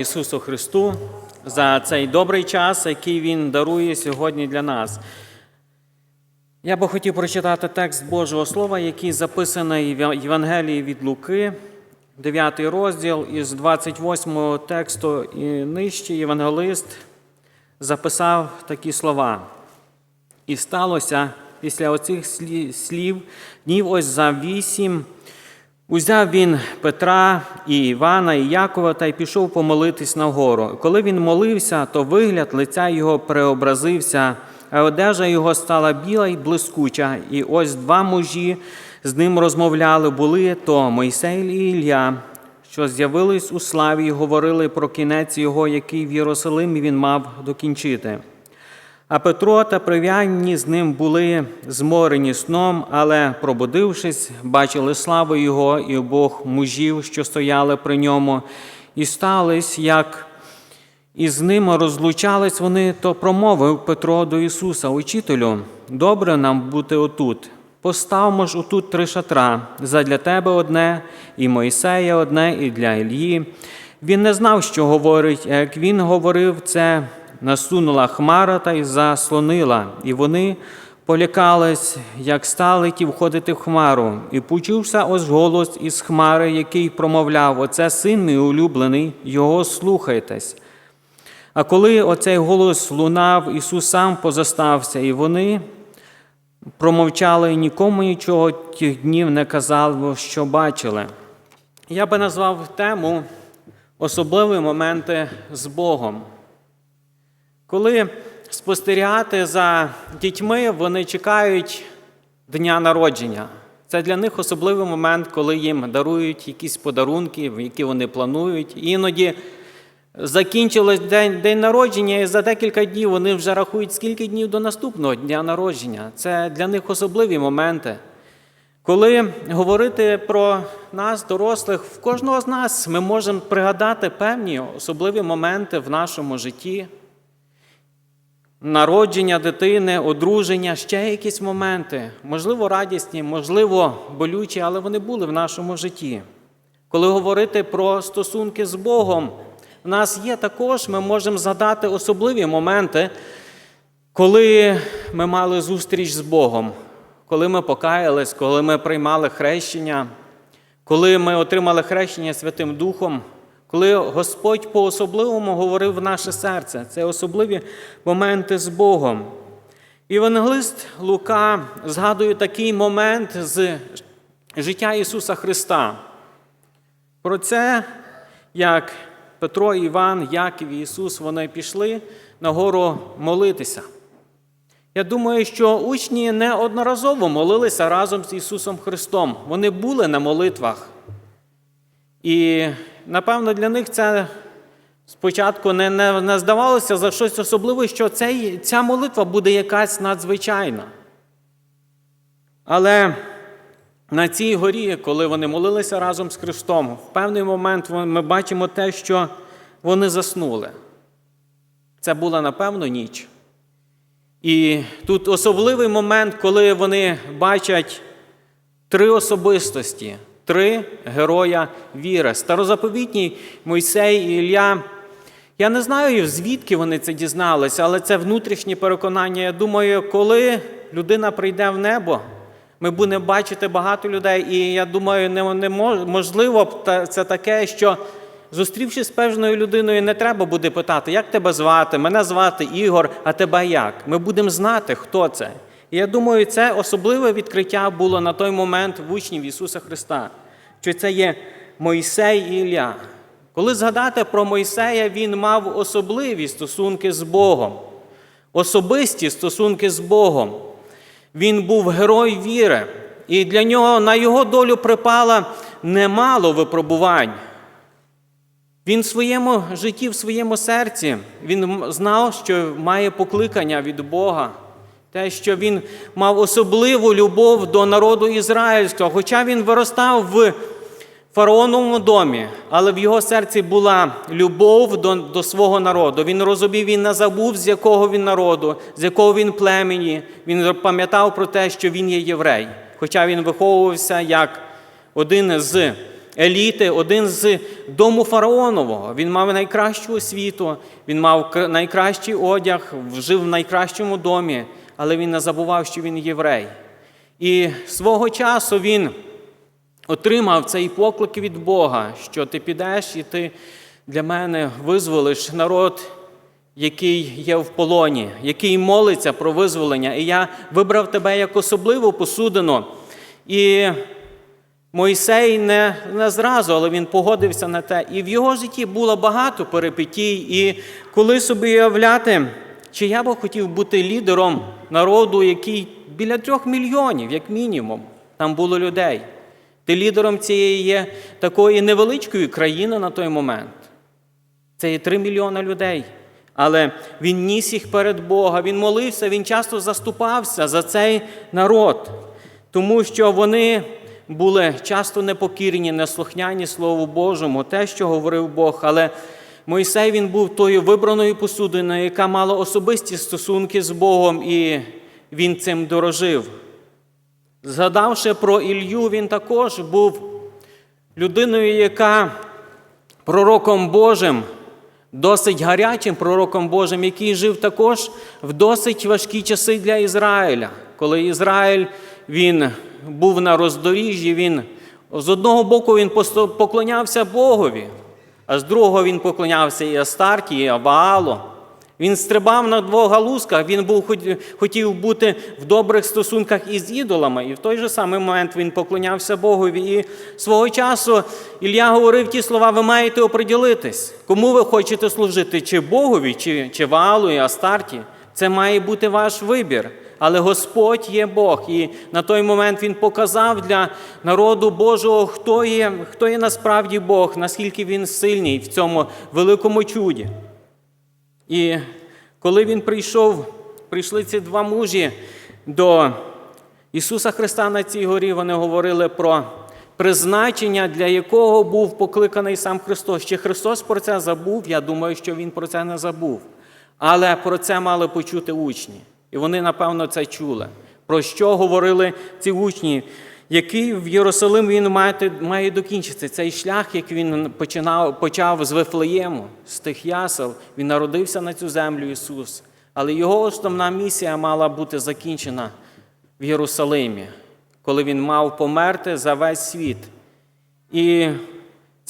Ісусу Христу за цей добрий час, який Він дарує сьогодні для нас. Я би хотів прочитати текст Божого Слова, який записаний в Євангелії від Луки, 9 розділ із 28 тексту і нижче євангелист записав такі слова. І сталося після оцих слів днів ось за вісім. Узяв він Петра і Івана і Якова та й пішов помолитись на гору. Коли він молився, то вигляд лиця його преобразився, а одежа його стала біла й блискуча. І ось два мужі з ним розмовляли були то Мойсей і Ілля, що з'явились у славі і говорили про кінець його, який в Єрусалимі він мав докінчити. А Петро та прив'янні з ним були зморені сном, але, пробудившись, бачили славу його і обох мужів, що стояли при ньому, і стались, як із ним розлучались вони, то промовив Петро до Ісуса, Учителю, добре нам бути отут. Поставмо ж отут три шатра, задля тебе одне, і Мойсея одне, і для Ільї. Він не знав, що говорить, як він говорив це, насунула хмара та й заслонила, і вони полякались, як стали ті входити в хмару, і почувся ось голос із хмари, який промовляв: Оце син мій улюблений, його слухайтесь. А коли оцей голос лунав, Ісус сам позастався, і вони промовчали і нікому нічого тих днів не казали, що бачили. Я би назвав тему особливі моменти з Богом. Коли спостерігати за дітьми, вони чекають дня народження. Це для них особливий момент, коли їм дарують якісь подарунки, які вони планують. Іноді закінчилось день, день народження, і за декілька днів вони вже рахують, скільки днів до наступного дня народження. Це для них особливі моменти. Коли говорити про нас, дорослих, в кожного з нас ми можемо пригадати певні особливі моменти в нашому житті. Народження дитини, одруження, ще якісь моменти, можливо, радісні, можливо, болючі, але вони були в нашому житті. Коли говорити про стосунки з Богом, в нас є також, ми можемо згадати особливі моменти, коли ми мали зустріч з Богом, коли ми покаялись, коли ми приймали хрещення, коли ми отримали хрещення Святим Духом, коли Господь по-особливому говорив в наше серце. Це особливі моменти з Богом. Євангелист Лука згадує такий момент з життя Ісуса Христа. Про це, як Петро, Іван, Яків і Ісус, вони пішли на гору молитися. Я думаю, що учні неодноразово молилися разом з Ісусом Христом. Вони були на молитвах. І, напевно, для них це спочатку не, не, не здавалося за щось особливе, що цей, ця молитва буде якась надзвичайна. Але на цій горі, коли вони молилися разом з Христом, в певний момент ми бачимо те, що вони заснули. Це була, напевно, ніч. І тут особливий момент, коли вони бачать три особистості, три героя віри. Старозаповітній Мойсей і Ілля. Я не знаю, звідки вони це дізналися, але це внутрішнє переконання. Я думаю, коли людина прийде в небо, ми будемо бачити багато людей, і я думаю, неможливо це таке, що зустрівшись з певною людиною, не треба буде питати, як тебе звати, мене звати Ігор, а тебе як. Ми будемо знати, хто це. І я думаю, це особливе відкриття було на той момент в учнів Ісуса Христа, що це є Мойсей і Ілля. Коли згадати про Мойсея, він мав особливі стосунки з Богом, особисті стосунки з Богом. Він був герой віри, і для нього на його долю припало немало випробувань. Він в своєму житті, в своєму серці, він знав, що має покликання від Бога, те, що він мав особливу любов до народу ізраїльського, хоча він виростав в фараоновому домі, але в його серці була любов до, до свого народу. Він розумів, він не забув, з якого він народу, з якого він племені. Він пам'ятав про те, що він є єврей, хоча він виховувався як один з еліти, один з дому фараонового. Він мав найкращу освіту, він мав найкращий одяг, жив в найкращому домі, але він не забував, що він єврей. І свого часу він отримав цей поклик від Бога, що ти підеш і ти для мене визволиш народ, який є в полоні, який молиться про визволення. І я вибрав тебе як особливу посудину. І Мойсей не, не зразу, але він погодився на те. І в його житті було багато перипетій. І коли собі уявляти, чи я би хотів бути лідером народу, який біля трьох мільйонів, як мінімум, там було людей. Ти лідером цієї є такої невеличкої країни на той момент. Це є три мільйони людей. Але він ніс їх перед Бога, він молився, він часто заступався за цей народ, тому що вони були часто непокірні, неслухняні Слову Божому, те, що говорив Бог. Але Мойсей він був тою вибраною посудиною, яка мала особисті стосунки з Богом, і він цим дорожив. Згадавши про Ілью, він також був людиною, яка пророком Божим, досить гарячим пророком Божим, який жив також в досить важкі часи для Ізраїля. Коли Ізраїль він був на роздоріжжі, він з одного боку він поклонявся Богові, а з другого він поклонявся і Астарті, і Аваалу. Він стрибав на двох галузках, він був, хот- хотів бути в добрих стосунках із ідолами, і в той же самий момент він поклонявся Богові. І свого часу Ілля говорив ті слова: ви маєте оприділитись, кому ви хочете служити, чи Богові, чи, чи Ваалу і Астарті. Це має бути ваш вибір. Але Господь є Бог, і на той момент Він показав для народу Божого, хто є, хто є насправді Бог, наскільки він сильний в цьому великому чуді. І коли він прийшов, прийшли ці два мужі до Ісуса Христа на цій горі, вони говорили про призначення, для якого був покликаний сам Христос. Чи Христос про це забув? Я думаю, що Він про це не забув. Але про це мали почути учні. І вони, напевно, це чули. Про що говорили ці учні? Який в Єрусалим він має, має докінчитися? Цей шлях, як він починав, почав з Вифлеєму, з тих ясел, він народився на цю землю Ісус. Але його основна місія мала бути закінчена в Єрусалимі, коли він мав померти за весь світ. І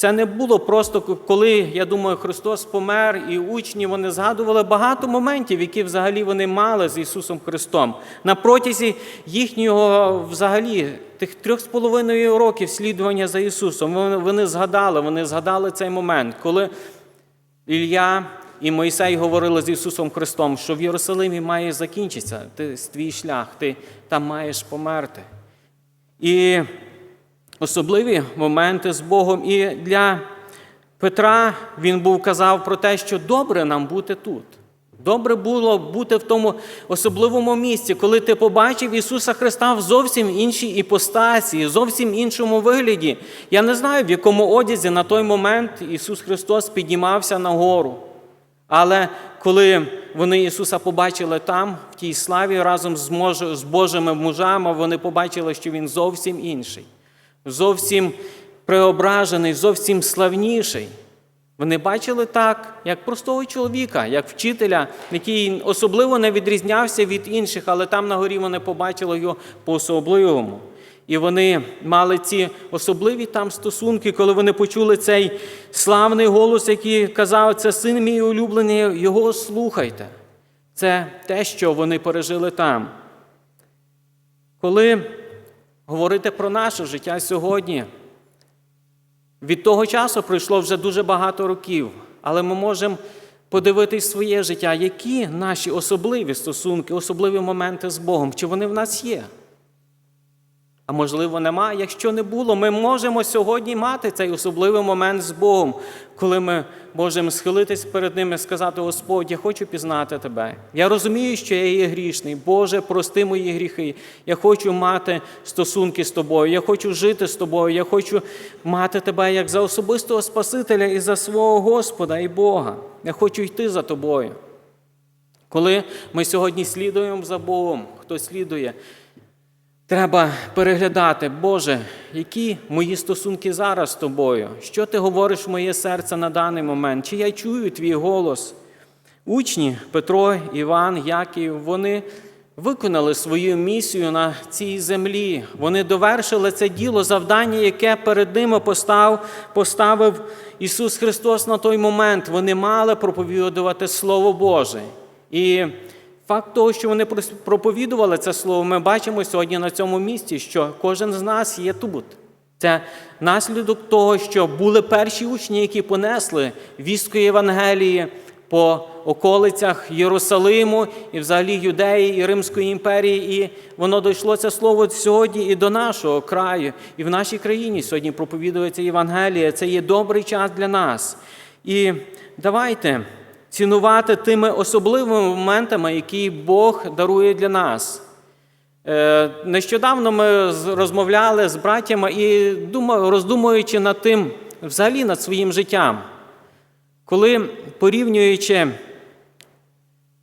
це не було просто коли, я думаю, Христос помер, і учні вони згадували багато моментів, які взагалі вони мали з Ісусом Христом. На протязі їхнього взагалі тих трьох з половиною років слідування за Ісусом. Вони, згадали, вони згадали цей момент, коли Ілля і Мойсей говорили з Ісусом Христом, що в Єрусалимі має закінчитися ти, твій шлях, ти там маєш померти. І особливі моменти з Богом. І для Петра він був казав про те, що добре нам бути тут. Добре було бути в тому особливому місці, коли ти побачив Ісуса Христа в зовсім іншій іпостасі, зовсім іншому вигляді. Я не знаю, в якому одязі на той момент Ісус Христос піднімався на гору. Але коли вони Ісуса побачили там, в тій славі, разом з, Божими мужами, вони побачили, що Він зовсім інший, зовсім преображений, зовсім славніший. Вони бачили так, як простого чоловіка, як вчителя, який особливо не відрізнявся від інших, але там на горі вони побачили його по-особливому. І вони мали ці особливі там стосунки, коли вони почули цей славний голос, який казав, це син мій улюблений, його слухайте. Це те, що вони пережили там. Коли говорити про наше життя сьогодні, від того часу пройшло вже дуже багато років, але ми можемо подивитись своє життя, які наші особливі стосунки, особливі моменти з Богом, чи вони в нас є. А можливо, нема. Якщо не було, ми можемо сьогодні мати цей особливий момент з Богом, коли ми можемо схилитись перед ним і сказати: Господь, я хочу пізнати тебе. Я розумію, що я є грішний. Боже, прости мої гріхи. Я хочу мати стосунки з тобою. Я хочу жити з тобою. Я хочу мати тебе як за особистого Спасителя і за свого Господа і Бога. Я хочу йти за тобою. Коли ми сьогодні слідуємо за Богом, хто слідує, треба переглядати, Боже, які мої стосунки зараз з тобою? Що ти говориш в моє серце на даний момент? Чи я чую твій голос? Учні Петро, Іван, Яків, вони виконали свою місію на цій землі. Вони довершили це діло, завдання, яке перед ними постав, поставив Ісус Христос на той момент. Вони мали проповідувати Слово Боже. І факт того, що вони проповідували це слово, ми бачимо сьогодні на цьому місці, що кожен з нас є тут. Це наслідок того, що були перші учні, які понесли вістку Євангелії по околицях Єрусалиму і взагалі Юдеї і Римської імперії. І воно дійшло це слово сьогодні і до нашого краю, і в нашій країні сьогодні проповідується Євангелія. Це є добрий час для нас. І давайте цінувати тими особливими моментами, які Бог дарує для нас. Е, Нещодавно ми розмовляли з братями і роздумуючи над тим, взагалі над своїм життям, коли порівнюючи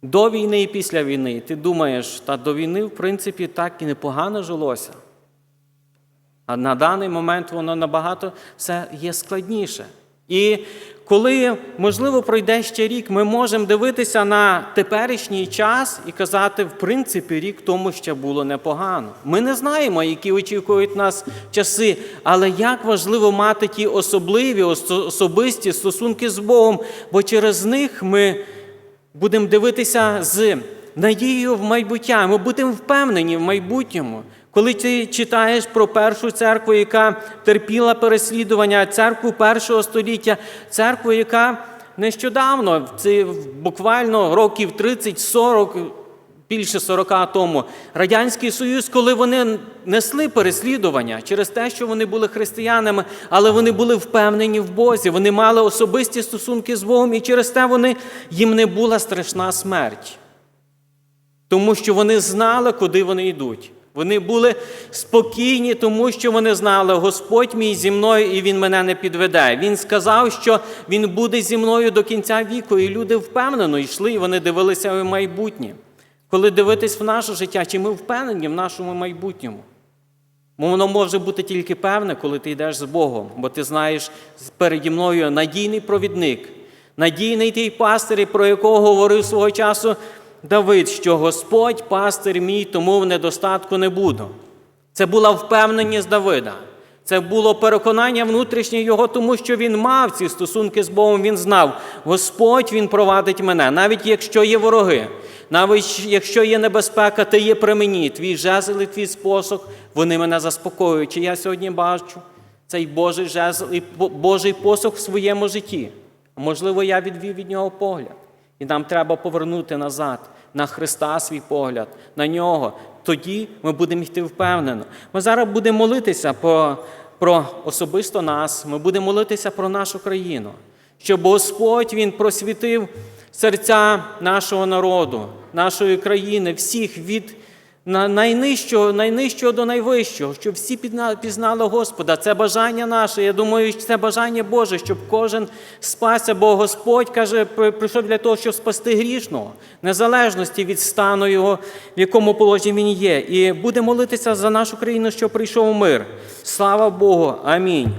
до війни і після війни, ти думаєш, та до війни, в принципі, так і непогано жилося. А на даний момент воно набагато все є складніше. І коли, можливо, пройде ще рік, ми можемо дивитися на теперішній час і казати, в принципі, рік тому ще було непогано. Ми не знаємо, які очікують нас часи, але як важливо мати ті особливі, особисті стосунки з Богом, бо через них ми будемо дивитися з надією в майбуття. Ми будемо впевнені в майбутньому. Коли ти читаєш про першу церкву, яка терпіла переслідування, церкву першого століття, церкву, яка нещодавно, це буквально років 30-40, більше 40 тому, Радянський Союз, коли вони несли переслідування через те, що вони були християнами, але вони були впевнені в Бозі, вони мали особисті стосунки з Богом, і через те вони, їм не була страшна смерть. Тому що вони знали, куди вони йдуть. Вони були спокійні, тому що вони знали, Господь мій зі мною і Він мене не підведе. Він сказав, що Він буде зі мною до кінця віку, і люди впевнено йшли, і вони дивилися в майбутнє. Коли дивитись в наше життя, чи ми впевнені в нашому майбутньому? Бо Воно може бути тільки певне, коли ти йдеш з Богом, бо ти знаєш переді мною надійний провідник, надійний той пастир, про якого говорив свого часу Давид, що Господь пастир мій, тому в недостатку не буду. Це була впевненість Давида. Це було переконання внутрішнє його, тому що він мав ці стосунки з Богом. Він знав, Господь Він провадить мене, навіть якщо є вороги, навіть якщо є небезпека, ти є при мені, твій жезл і твій спосок, вони мене заспокоюють. Чи я сьогодні бачу цей Божий жезл і Божий посох в своєму житті? Можливо, я відвів від нього погляд. І нам треба повернути назад на Христа свій погляд, на нього. Тоді ми будемо йти впевнено. Ми зараз будемо молитися про, про особисто нас, ми будемо молитися про нашу країну, щоб Господь Він просвітив серця нашого народу, нашої країни, всіх від на- найнижчого, найнижчого до найвищого, щоб всі пізнали Господа. Це бажання наше. Я думаю, це бажання Боже, щоб кожен спасся, бо Господь каже, при- прийшов для того, щоб спасти грішного, незалежності від стану його, в якому положенні він є. І буде молитися за нашу країну, щоб прийшов мир. Слава Богу. Амінь.